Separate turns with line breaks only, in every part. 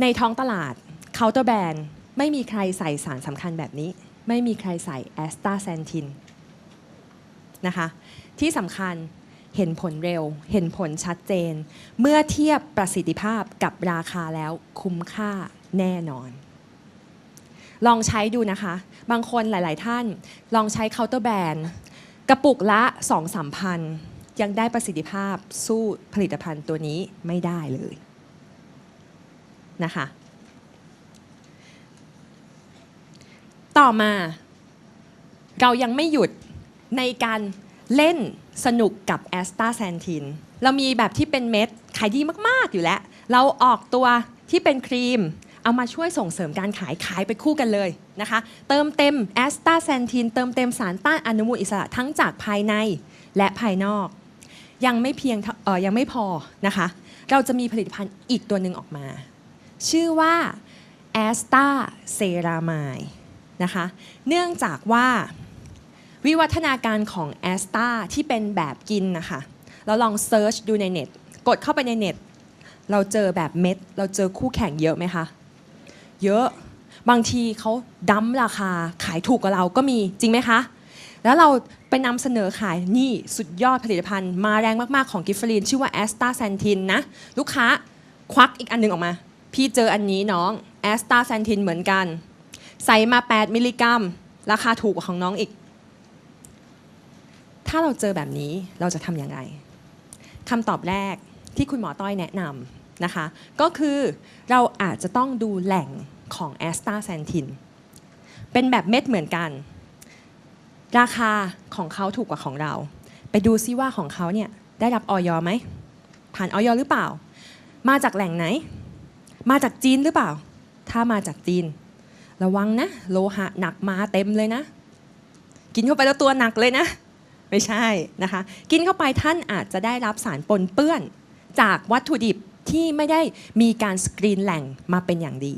ในท้องตลาดเคาน์เตอร์แบรนด์ไม่มีใครใส่สารสำคัญแบบนี้ ไม่มีใครใส่แอสตาแซนทินนะคะที่สำคัญเห็นผลเร็ว เห็นผลชัดเจน เมื่อเทียบประสิทธิภาพกับราคาแล้วคุ้มค่าแน่นอน ลองใช้ดูนะคะ บางคนหลาย ๆ ท่านลองใช้เคาน์เตอร์แบรนด์กระปุกละ 2 3 พัน ยังได้ประสิทธิภาพสู้ผลิตภัณฑ์ตัวนี้ไม่ได้เลย นะคะ ต่อมา เรายังไม่หยุดในการเล่นสนุกกับแอสตาแซนทิน เรามีแบบที่เป็นเม็ดขายดีมาก ๆ อยู่แล้ว เราออกตัวที่เป็นครีม เอามาช่วยส่งเสริมการขายขายไปคู่กันเลยนะคะ เติมเต็มแอสตาแซนทินเติมเต็มสารต้านอนุมูลอิสระทั้งจากภายในและภายนอก ยังไม่เพียงยังไม่พอนะคะ เราจะมีผลิตภัณฑ์อีกตัวหนึ่งออกมา ชื่อว่าแอสตาเซรามายนะคะเนื่องจากว่าวิวัฒนาการของแอสตาที่เป็นแบบกินนะคะเราลองเซิร์ชดูในเน็ต กดเข้าไปในเน็ต เราเจอแบบเม็ด เราเจอคู่แข่งเยอะไหมคะ เยอะบางทีเขาดั้มราคาขายถูกกว่าเราก็มีจริงไหมคะ แล้วเราไปนำเสนอขายนี่สุดยอดผลิตภัณฑ์ มาแรงมาก ๆ ของกิฟฟรีน ชื่อว่าแอสตาแซนทินนะ ลูกค้าควักอีกอันหนึงออกมา พี่เจออันนี้น้องแอสตาแซนทินเหมือนกัน ใส่มา 8 มิลลิกรัม ราคาถูกกว่าของน้องอีก ถ้าเราเจอแบบนี้เราจะทำยังไงคำตอบแรกที่คุณหมอต้อยแนะนำนะคะ ก็คือเราอาจจะต้องดูแหล่งของแอสตาแซนทินเป็นแบบเม็ดเหมือนกัน ราคาของเขาถูกกว่าของเรา ไปดูซิว่าของเขาเนี่ยได้รับออยไหมผ่านออยหรือเปล่า มาจากแหล่งไหน มาจากจีนหรือเปล่า ถ้ามาจากจีน ระวังนะ โลหะหนักมาเต็มเลยนะ กินเข้าไปแล้วตัวหนักเลยนะ ไม่ใช่นะคะ กินเข้าไปท่านอาจจะได้รับสารปนเปื้อน จากวัตถุดิบที่ไม่ได้มีการสกรีนแหล่งมาเป็นอย่างดี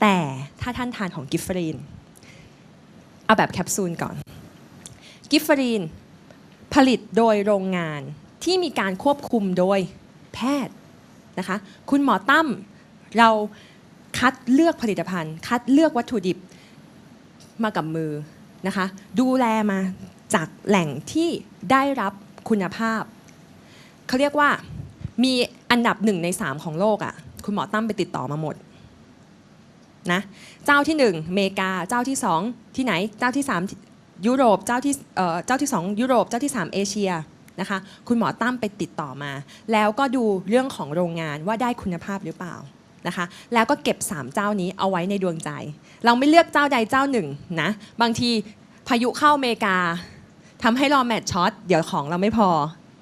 แต่ถ้าท่านทานของกิฟเฟรีน เอาแบบแคปซูลก่อน กิฟเฟรีนผลิตโดยโรงงานที่มีการควบคุมโดยแพทย์นะคะ คุณหมอตั้ม เราคัดเลือกผลิตภัณฑ์ คัดเลือกวัตถุดิบมากับมือนะคะ ดูแลมาจากแหล่งที่ได้รับคุณภาพ เขาเรียกว่ามีอันดับหนึ่งในสามของโลกอะ่ะคุณหมอตั้มไปติดต่อมาหมดนะเจ้าที่หนึ่งอเมริกาเจ้าที่สองที่ไหนเจ้าที่สามยุโรปเจ้าที่เอ่อเจ้าที่สองยุโรปเจ้าที่สามเอเชียนะคะคุณหมอตั้มไปติดต่อมา แล้วก็ดูเรื่องของโรงงานว่าได้คุณภาพหรือเปล่า นะคะ แล้วก็เก็บ 3 เจ้านี้เอาไว้ในดวงใจ เราไม่เลือกเจ้าใดเจ้าหนึ่งนะ บางทีพายุเข้าอเมริกาทำให้รอแมทช็อตเดี๋ยวของเราไม่พอ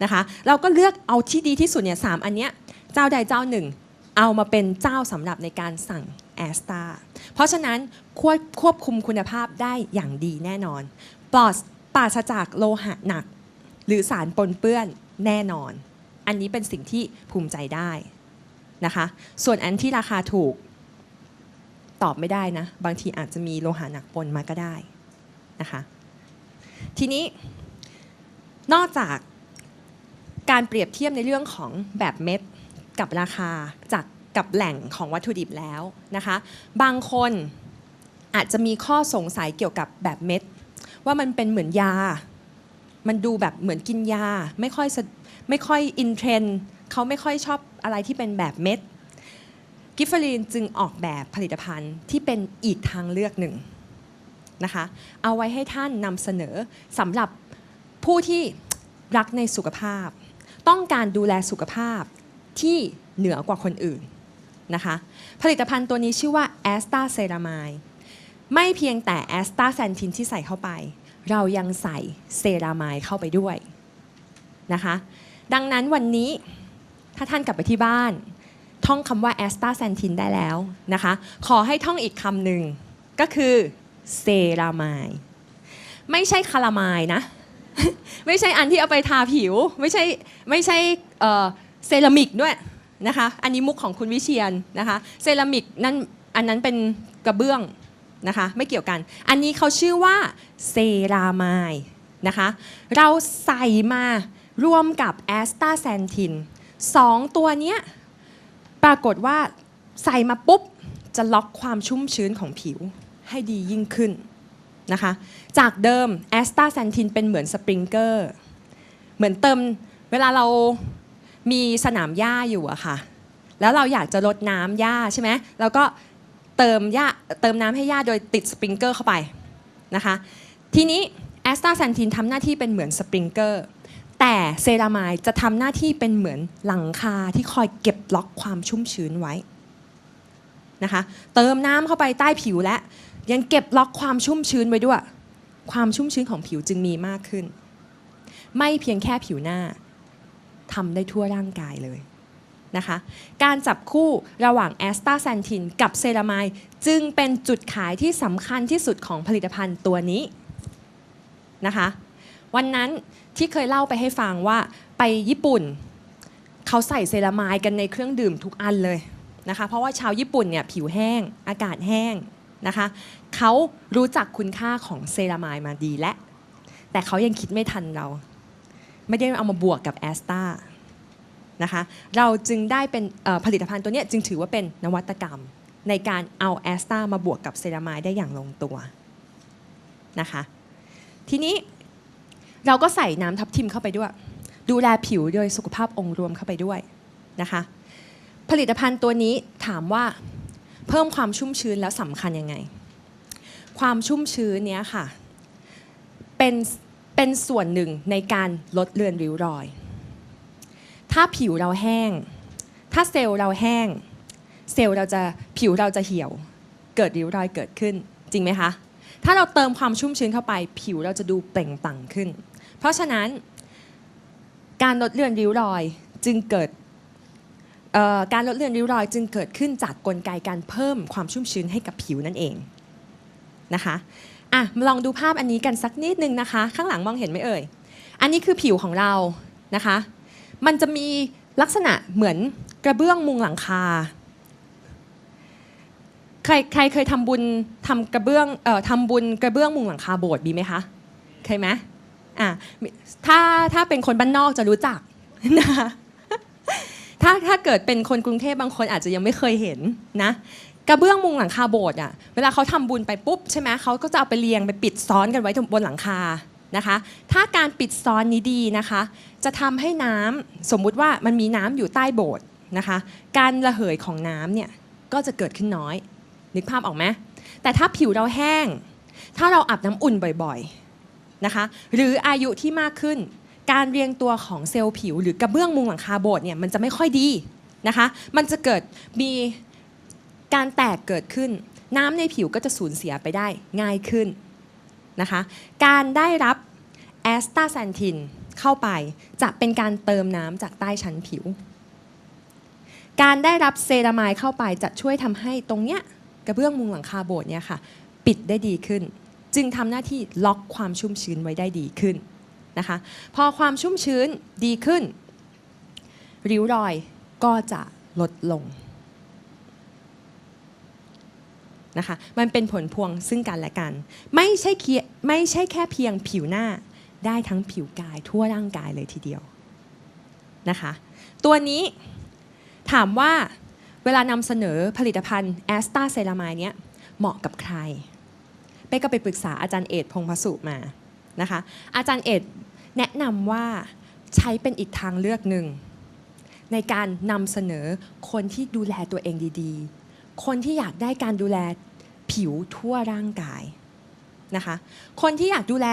นะคะ เราก็เลือกเอาที่ดีที่สุดเนี่ยสามอันเนี้ยเจ้าใดเจ้าหนึ่ง เอามาเป็นเจ้าสำหรับในการสั่งแอสตาเพราะฉะนั้นควบควบคุมคุณภาพได้อย่างดีแน่นอน ปลอดปราศจากโลหะหนัก หรือสารปนเปื้อนแน่นอน อันนี้เป็นสิ่งที่ภูมิใจได้ นะคะ ส่วนอันที่ราคาถูกตอบไม่ได้นะ บางทีอาจจะมีโลหะหนักปนมาก็ได้นะคะ ทีนี้นอกจากการเปรียบเทียบในเรื่องของแบบเม็ดกับราคาจากกับแหล่งของวัตถุดิบแล้วนะคะ บางคนอาจจะมีข้อสงสัยเกี่ยวกับแบบเม็ด ว่ามันเป็นเหมือนยา มันดูแบบเหมือนกินยา ไม่ค่อยไม่ค่อยอินเทรนด เขาไม่ค่อยชอบอะไรที่เป็นแบบเม็ดกิฟฟรีนจึงออกแบบผลิตภัณฑ์ที่เป็นอีกทางเลือกหนึ่งนะคะเอาไว้ให้ท่านนำเสนอสำหรับผู้ที่รักในสุขภาพ ต้องการดูแลสุขภาพที่เหนือกว่าคนอื่นนะคะผลิตภัณฑ์ตัวนี้ชื่อว่าแอสตาเซรามายไม่เพียงแต่แอสตาแซนทินที่ใส่เข้าไป เรายังใส่เซรามายเข้าไปด้วยนะคะดังนั้นวันนี้ ถ้าท่านกลับไปที่บ้าน ท่องคำว่าแอสตาแซนทินได้แล้วนะคะ ขอให้ท่องอีกคำหนึ่งก็คือเซรามายไม่ใช่คารามายนะ ไม่ใช่อันที่เอาไปทาผิว ไม่ใช่ไม่ใช่เอ่อเซรามิกด้วยนะคะ อันนี้มุกของคุณวิเชียนนะคะ เซรามิกนั่นอันนั้นเป็นกระเบื้องนะคะ ไม่เกี่ยวกัน อันนี้เขาชื่อว่าเซรามายนะคะ เราใส่มารวมกับแอสตาแซนทิน สองตัวเนี้ยปรากฏว่าใส่มาปุ๊บ จะล็อกความชุ่มชื้นของผิวให้ดียิ่งขึ้นนะคะ จากเดิมแอสตาแซนทินเป็นเหมือนสปริงเกอร์เหมือนเติมเวลาเรามีสนามหญ้าอยู่อะค่ะ แล้วเราอยากจะลดน้ำหญ้าใช่ไหมเราก็เติมหญ้าเติมน้ำให้หญ้าโดยติดสปริงเกอร์เข้าไปนะคะ ทีนี้แอสตาแซนทินทำหน้าที่เป็นเหมือนสปริงเกอร์ แต่เซรามายจะทำหน้าที่เป็นเหมือนหลังคาที่คอยเก็บล็อกความชุ่มชื้นไว้นะคะเติมน้ำเข้าไปใต้ผิวและยังเก็บล็อกความชุ่มชื้นไว้ด้วย ความชุ่มชื้นของผิวจึงมีมากขึ้น ไม่เพียงแค่ผิวหน้าทำได้ทั่วร่างกายเลยนะคะการจับคู่ระหว่างแอสตาแซนทินกับเซรามายจึงเป็นจุดขายที่สำคัญที่สุดของผลิตภัณฑ์ตัวนี้นะคะ วันนั้นที่เคยเล่าไปให้ฟังว่าไปญี่ปุ่นเขาใส่เซรามายกันในเครื่องดื่มทุกอันเลยนะคะ เพราะว่าชาวญี่ปุ่นเนี่ยผิวแห้ง อากาศแห้งนะคะเขารู้จักคุณค่าของเซรามายมาดีและ แต่เขายังคิดไม่ทันเรา ไม่ได้เอามาบวกกับแอสตานะคะเราจึงได้เป็นผลิตภัณฑ์ตัวนี้จึงถือว่าเป็นนวัตกรรม ในการเอาแอสตามาบวกกับเซรามายได้อย่างลงตัวนะคะทีนี้ เราก็ใส่น้ำทับทิมเข้าไปด้วย ดูแลผิวโดยสุขภาพองค์รวมเข้าไปด้วยนะคะ ผลิตภัณฑ์ตัวนี้ถามว่าเพิ่มความชุ่มชื้นแล้วสำคัญยังไง ความชุ่มชื้นเนี้ยค่ะเป็นเป็นส่วนหนึ่งในการลดเลือนริ้วรอย ถ้าผิวเราแห้ง ถ้าเซลล์เราแห้ง เซลล์เราจะผิวเราจะเหี่ยว เกิดริ้วรอยเกิดขึ้น จริงไหมคะ ถ้าเราเติมความชุ่มชื้นเข้าไป ผิวเราจะดูเปล่งปลั่งขึ้น เพราะฉะนั้นการลดเลือนริ้วรอยจึงเกิดการลดเลือนริ้วรอยจึงเกิดขึ้นจากกลไกการเพิ่มความชุ่มชื้นให้กับผิวนั่นเองนะคะอะมาลองดูภาพอันนี้กันสักนิดนึงนะคะ ข้างหลังมองเห็นไหมเอ่ย อันนี้คือผิวของเรานะคะ มันจะมีลักษณะเหมือนกระเบื้องมุงหลังคา ใครใครเคยทำบุญทำกระเบื้องเอ่อทำบุญกระเบื้องมุงหลังคาโบสถ์มีไหมคะ เคยไหม อะถ้าถ้าเป็นคนบ้านนอกจะรู้จักนะคะถ้าถ้าเกิดเป็นคนกรุงเทพบางคนอาจจะยังไม่เคยเห็นนะกระเบื้องมุงหลังคาโบสถ์อะเวลาเขาทำบุญไปปุ๊บใช่ไหมเขาก็จะเอาไปเรียงไปปิดซ้อนกันไว้บนหลังคานะคะ ถ้าการปิดซ้อนนี้ดีนะคะ จะทำให้น้ำสมมุติว่ามันมีน้ำอยู่ใต้โบสถ์นะคะ การระเหยของน้ำเนี่ยก็จะเกิดขึ้นน้อยนึกภาพออกไหมแต่ถ้าผิวเราแห้ง ถ้าเราอาบน้ำอุ่นบ่อย นะคะหรืออายุที่มากขึ้น การเรียงตัวของเซลล์ผิว หรือกระเบื้องมุงหลังคาโบสถ์เนี่ยมันจะไม่ค่อยดีนะคะมันจะเกิดมีการแตกเกิดขึ้น น้ำในผิวก็จะสูญเสียไปได้ง่ายขึ้นนะคะการได้รับแอสตาแซนทินเข้าไปจะเป็นการเติมน้ำจากใต้ชั้นผิว การได้รับเซรามายเข้าไปจะช่วยทำให้ตรงเนี้ยกระเบื้องมุงหลังคาโบสถ์เนี่ยค่ะ ปิดได้ดีขึ้น จึงทำหน้าที่ล็อกความชุ่มชื้นไว้ได้ดีขึ้นนะคะ พอความชุ่มชื้นดีขึ้น ริ้วรอยก็จะลดลงนะคะ มันเป็นผลพวงซึ่งกันและกัน ไม่ใช่ไม่ใช่แค่เพียงผิวหน้าได้ทั้งผิวกายทั่วร่างกายเลยทีเดียวนะคะ ตัวนี้ถามว่าเวลานำเสนอผลิตภัณฑ์แอสตาเซรามายเนี้ยเหมาะกับใคร เป้ก็ไปปรึกษาอาจารย์เอกพงพสุมานะคะ อาจารย์เอกแนะนำว่าใช้เป็นอีกทางเลือกหนึ่ง ในการนำเสนอคนที่ดูแลตัวเองดีๆ คนที่อยากได้การดูแลผิวทั่วร่างกายนะคะ คนที่อยากดูแล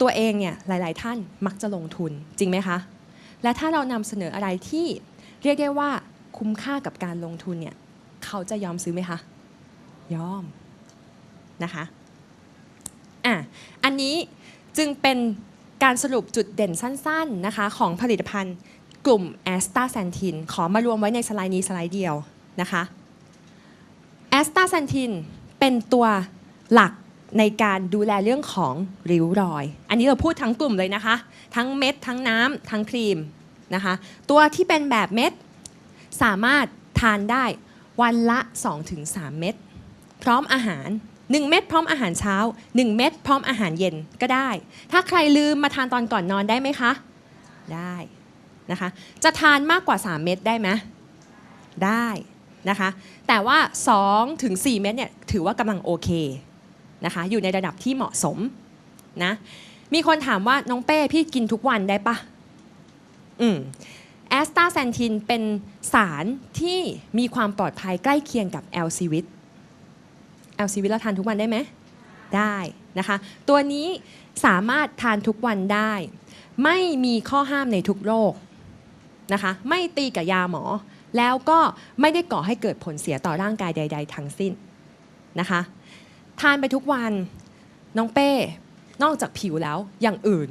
ตัวเองเนี่ยหลาย ๆ ท่านมักจะลงทุนจริงไหมคะ และถ้าเรานำเสนออะไรที่เรียกได้ว่าคุ้มค่ากับการลงทุนเนี่ยเขาจะยอมซื้อไหมคะ ยอมนะคะ อะอันนี้จึงเป็นการสรุปจุดเด่นสั้นๆนะคะของผลิตภัณฑ์กลุ่มแอสตาแซนทินขอมารวมไว้ในสไลด์นี้สไลด์เดียวนะคะแอสตาแซนทินเป็นตัวหลักในการดูแลเรื่องของริ้วรอย อันนี้เราพูดทั้งกลุ่มเลยนะคะ ทั้งเม็ด ทั้งน้ำทั้งครีมนะคะ ตัวที่เป็นแบบเม็ด สามารถทานได้วันละ 2-3 เม็ด พร้อมอาหาร 1 เม็ดพร้อมอาหารเช้า 1 เม็ดพร้อมอาหารเย็นก็ได้ ถ้าใครลืมมาทานตอนก่อนนอนได้ไหมคะ ได้นะคะ จะทานมากกว่า 3 เม็ดได้ไหมได้นะคะ แต่ว่า2ถึง4เม็ดเนี่ยถือว่ากำลังโอเคนะคะ อยู่ในระดับที่เหมาะสมนะมีคนถามว่าน้องเป้พี่กินทุกวันได้ปะอืมแอสตาแซนทินเป็นสารที่มีความปลอดภัยใกล้เคียงกับแอลซิวิต แอลซิวิตเราทานทุกวันได้ไหมได้นะคะ ตัวนี้สามารถทานทุกวันได้ ไม่มีข้อห้ามในทุกโรคนะคะ ไม่ตีกับยาหมอ แล้วก็ไม่ได้ก่อให้เกิดผลเสียต่อร่างกายใด ๆ ทั้งสิ้นนะคะ ทานไปทุกวันน้องเป้ นอกจากผิวแล้วอย่างอื่น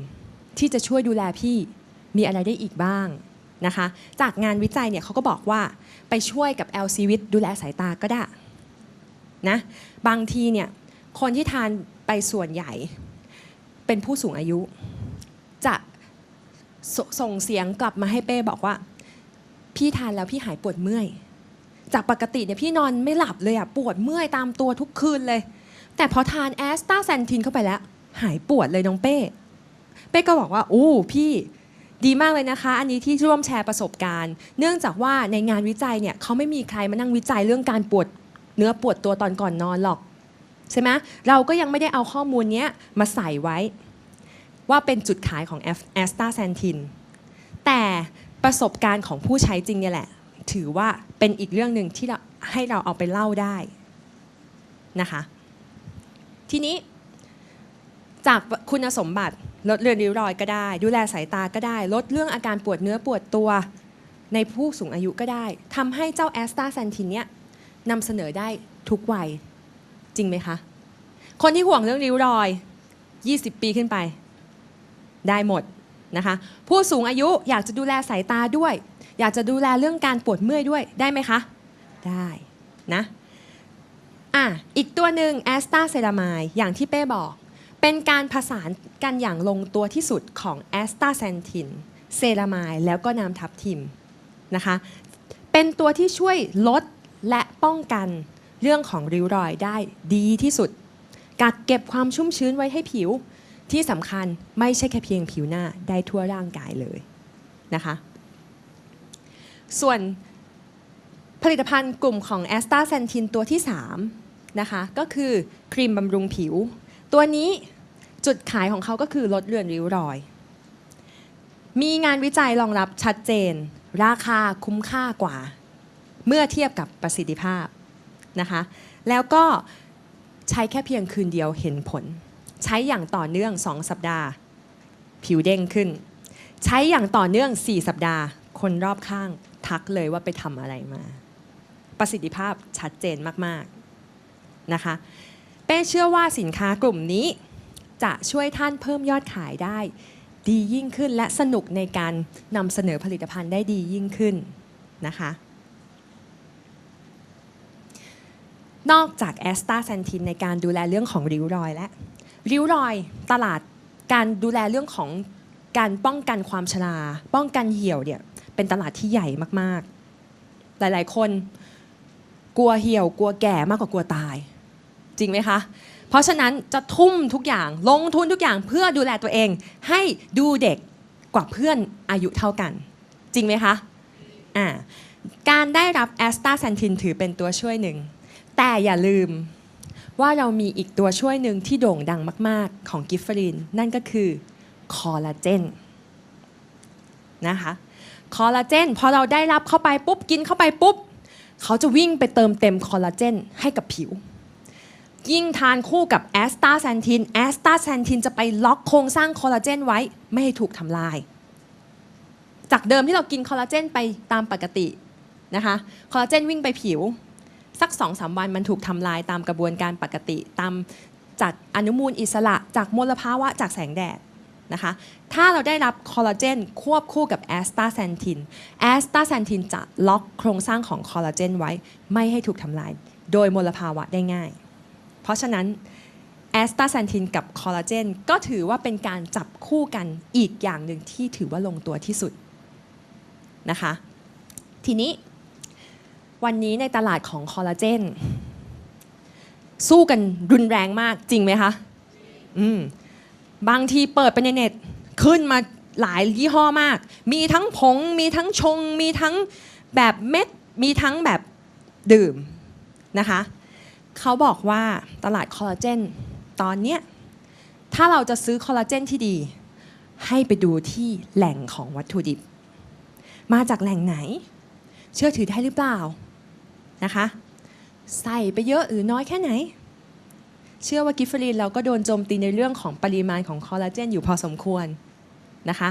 ที่จะช่วยดูแลพี่มีอะไรได้อีกบ้างนะคะ จากงานวิจัยเนี่ยเขาก็บอกว่าไปช่วยกับ l อ v i t ดูแลสายตาก็ได้ นะบางทีเนี่ยคนที่ทานไปส่วนใหญ่เป็นผู้สูงอายุ จะสส่งเสียงกลับมาให้เป้บอกว่า พี่ทานแล้วพี่หายปวดเมื่อย จากปกติเนี่ยพี่นอนไม่หลับเลยอะปวดเมื่อยตามตัวทุกคืนเลย แต่พอทานแอสตาแซนทินเข้าไปแล้ว หายปวดเลยน้องเป้เป้ก็บอกว่าโอ้พี่ดีมากเลยนะคะ อันนี้ที่ร่วมแชร์ประสบการณ์ เนื่องจากว่าในงานวิจัยเนี่ยเขาไม่มีใครมานั่งวิจัยเรื่องการปวด เนื้อปวดตัวตอนก่อนนอนหรอกใช่ไหมเราก็ยังไม่ได้เอาข้อมูลนี้มาใส่ไว้ ว่าเป็นจุดขายของแอสตาแซนทินแต่ประสบการณ์ของผู้ใช้จริงเนี่ยแหละ ถือว่าเป็นอีกเรื่องหนึ่งที่เราให้เราเอาไปเล่าได้นะคะทีนี้จากคุณสมบัติลดเลือนริ้วรอยก็ได้ ดูแลสายตาก็ได้ ลดเรื่องอาการปวดเนื้อปวดตัวในผู้สูงอายุก็ได้ทำให้เจ้าแอสตาแซนทินเนี่ย นำเสนอได้ทุกวัย จริงไหมคะ คนที่ห่วงเรื่องริ้วรอย 20 ปีขึ้นไป ได้หมดนะคะ ผู้สูงอายุอยากจะดูแลสายตาด้วย อยากจะดูแลเรื่องการปวดเมื่อยด้วยได้ไหมคะ ได้นะอะอีกตัวหนึ่งแอสตาเซรามายอย่างที่เป้บอก เป็นการผสานกันอย่างลงตัวที่สุดของแอสตาแซนทินเซรามายแล้วก็น้ำทับทิมนะคะ เป็นตัวที่ช่วยลด ป้องกันเรื่องของริ้วรอยได้ดีที่สุด กักเก็บความชุ่มชื้นไว้ให้ผิว ที่สำคัญไม่ใช่แค่เพียงผิวหน้าได้ทั่วร่างกายเลยนะคะ ส่วนผลิตภัณฑ์กลุ่มของแอสตาแซนทินตัวที่ 3 นะคะ ก็คือครีมบำรุงผิว ตัวนี้จุดขายของเขาก็คือลดเลือนริ้วรอย มีงานวิจัยรองรับชัดเจน ราคาคุ้มค่ากว่า เมื่อเทียบกับประสิทธิภาพนะคะแล้วก็ใช้แค่เพียงคืนเดียวเห็นผล ใช้อย่างต่อเนื่อง 2 สัปดาห์ ผิวเด้งขึ้น ใช้อย่างต่อเนื่อง 4 สัปดาห์ คนรอบข้างทักเลยว่าไปทำอะไรมา ประสิทธิภาพชัดเจนมากๆนะคะเป้เชื่อว่าสินค้ากลุ่มนี้จะช่วยท่านเพิ่มยอดขายได้ ดียิ่งขึ้นและสนุกในการนำเสนอผลิตภัณฑ์ได้ดียิ่งขึ้นนะคะ นอกจากแอสตาแซนทินในการดูแลเรื่องของริ้วรอยและ ริ้วรอยตลาดการดูแลเรื่องของการป้องกันความชราป้องกันเหี่ยวเนี่ยเป็นตลาดที่ใหญ่มากๆ หลายๆ คนกลัวเหี่ยวกลัวแก่มากกว่ากลัวตาย จริงไหมคะ เพราะฉะนั้นจะทุ่มทุกอย่างลงทุนทุกอย่างเพื่อดูแลตัวเอง ให้ดูเด็กกว่าเพื่อนอายุเท่ากัน จริงไหมคะอ่าการได้รับแอสตาแซนทินถือเป็นตัวช่วยหนึ่ง แต่อย่าลืมว่าเรามีอีกตัวช่วยหนึ่งที่โด่งดังมาก ๆ ของกิฟฟริน นั่นก็คือคอลลาเจนนะคะคอลลาเจนพอเราได้รับเข้าไปปุ๊บกินเข้าไปปุ๊บ เขาจะวิ่งไปเติมเต็มคอลลาเจนให้กับผิว ยิ่งทานคู่กับแอสตาแซนทินแอสตาแซนทินจะไปล็อกโครงสร้างคอลลาเจนไว้ไม่ให้ถูกทำลาย จากเดิมที่เรากินคอลลาเจนไปตามปกตินะคะคอลลาเจนวิ่งไปผิว สัก2อสวันมันถูกทำลายตามกระบวนการปกติตามจากอนุมูลอิสระจากมลภาวะจากแสงแดดนะคะถ้าเราได้รับคอลลาเจนควบคู่กับแอสตาแซนทินแอสตาแซนทินจะล็อกโครงสร้างของคอลลาเจนไว้ไม่ให้ถูกทำลาย โดยมลภาวะได้ง่าย เพราะฉะนั้นแอสตาแซนทินกับคอลลาเจนก็ถือว่าเป็นการจับคู่กันอีกอย่างหนึ่งที่ถือว่าลงตัวที่สุดนะคะทีนี้ วันนี้ในตลาดของคอลลาเจนสู้กันรุนแรงมากจริงไหมคะอืมบางทีเปิดไปในเน็ตขึ้นมาหลายยี่ห้อมาก มีทั้งผง มีทั้งชง มีทั้งแบบเม็ด มีทั้งแบบดื่มนะคะ เขาบอกว่าตลาดคอลลาเจนตอนเนี้ยถ้าเราจะซื้อคอลลาเจนที่ดี ให้ไปดูที่แหล่งของวัตถุดิบ มาจากแหล่งไหน เชื่อถือได้หรือเปล่า นะคะ ใส่ไปเยอะหรือน้อยแค่ไหน เชื่อว่ากิฟเฟอรีนเราก็โดนโจมตีในเรื่องของปริมาณของคอลลาเจนอยู่พอสมควรนะคะ